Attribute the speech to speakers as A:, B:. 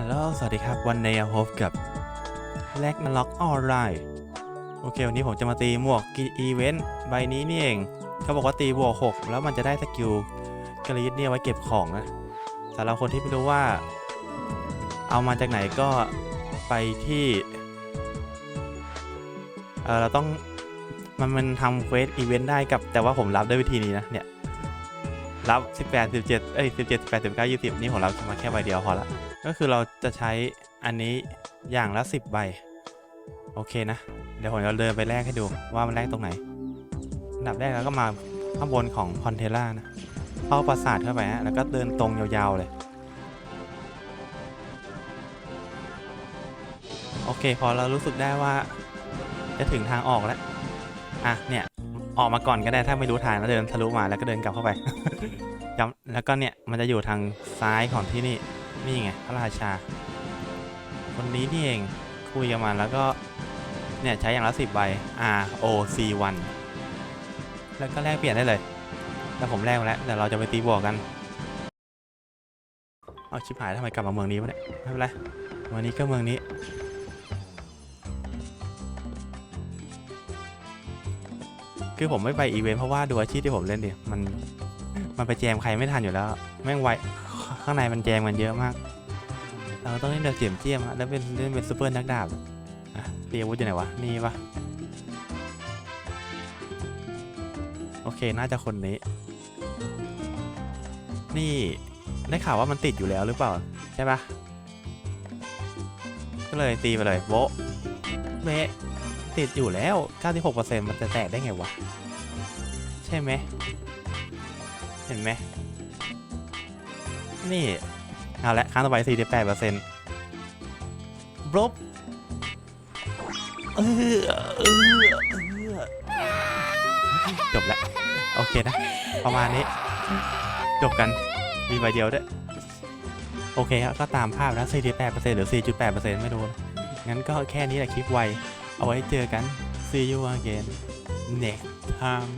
A: ฮัลโหล สวัสดีครับ วันในพบกับแลกนาล็อกออนไลน์โอเค วันนี้ผมจะมาตีหมวกอีเวนต์ใบนี้นี่เอง เขาบอกว่าตีบวก6แล้วมันจะได้สกิลกรีดเนี่ยไว้เก็บของนะสำหรับคนที่ไม่รู้ว่า เอามาจากไหนก็ไปที่ เออเราต้องมันมันทำเควสอีเวนต์ได้กับ แต่ว่าผมรับด้วยวิธีนี้นะเนี่ยรับ 18 17 เอ้ย17 18 19 20 นี่ของเรามาแค่ใบเดียวพอละ ก็คือเราจะใช้อันนี้อย่างละ 10 ใบ โอเคนะ เดี๋ยวผมจะเดินไปแลกให้ดูว่ามันแลกตรงไหนอันดับแรกเราก็มาข้างบนของคอนเทล่านะเข้าปราสาทเข้าไปฮะแล้วก็เดินตรงยาวๆเลย โอเค พอเรารู้สึกได้ว่า จะถึงทางออกแล้ว อะ เนี่ย ออกมาก่อนก็ได้ถ้าไม่รู้ทางแล้วเดินทะลุมาแล้วก็เดินกลับเข้าไปแล้วก็เนี่ยมันจะอยู่ทางซ้ายของที่นี่ นี่ไงพระราชา คนนี้นี่เองคุยกับมันแล้วก็ เนี่ย ใช้อย่างละสิบใบ R O C 1แล้วก็แลกเปลี่ยนได้เลย แล้วผมแลกแล้วเดี๋ยวเราจะไปตีบวกกัน เอาชิบหายทำไมกลับมาเมืองนี้วะเนี่ยไม่เป็นไรเมืองนี้ก็เมืองนี้คือผมไม่ไปอีเวนต์เพราะว่าดูอาชีพที่ผมเล่นดิ มัน มันไปแจมใครไม่ทันอยู่แล้ว แม่งไว ข้างในมันแจมกันเยอะมาก เราต้องเล่นแบบเจียมเจียมอะแล้วเป็นเล่นเป็นซูเปอร์นักดาบอะตีอาวุธอยู่ไหนวะ นี่ปะโอเค น่าจะคนนี้ นี่ ได้ข่าวว่ามันติดอยู่แล้วหรือเปล่า ใช่ปะก็เลยตีไปเลยโบเบะติดอยู่แล้ว 96%มันจะแตกได้ไงวะ ใช่ไหม เห็นไหม นี่ เอาละครั้งต่อไป 48เปอร์เซ็นต์บลบเออเออจบแล้วโอเคนะ ประมาณนี้ จบกันมีใบเดียวด้วย โอเคครับก็ตามภาพนะ 48เปอร์เซ็นต์หรือ 4.8เปอร์เซ็นต์ไม่รู้ งั้นก็แค่นี้แหละคลิปไว เอาไว้เจอกัน see you again next time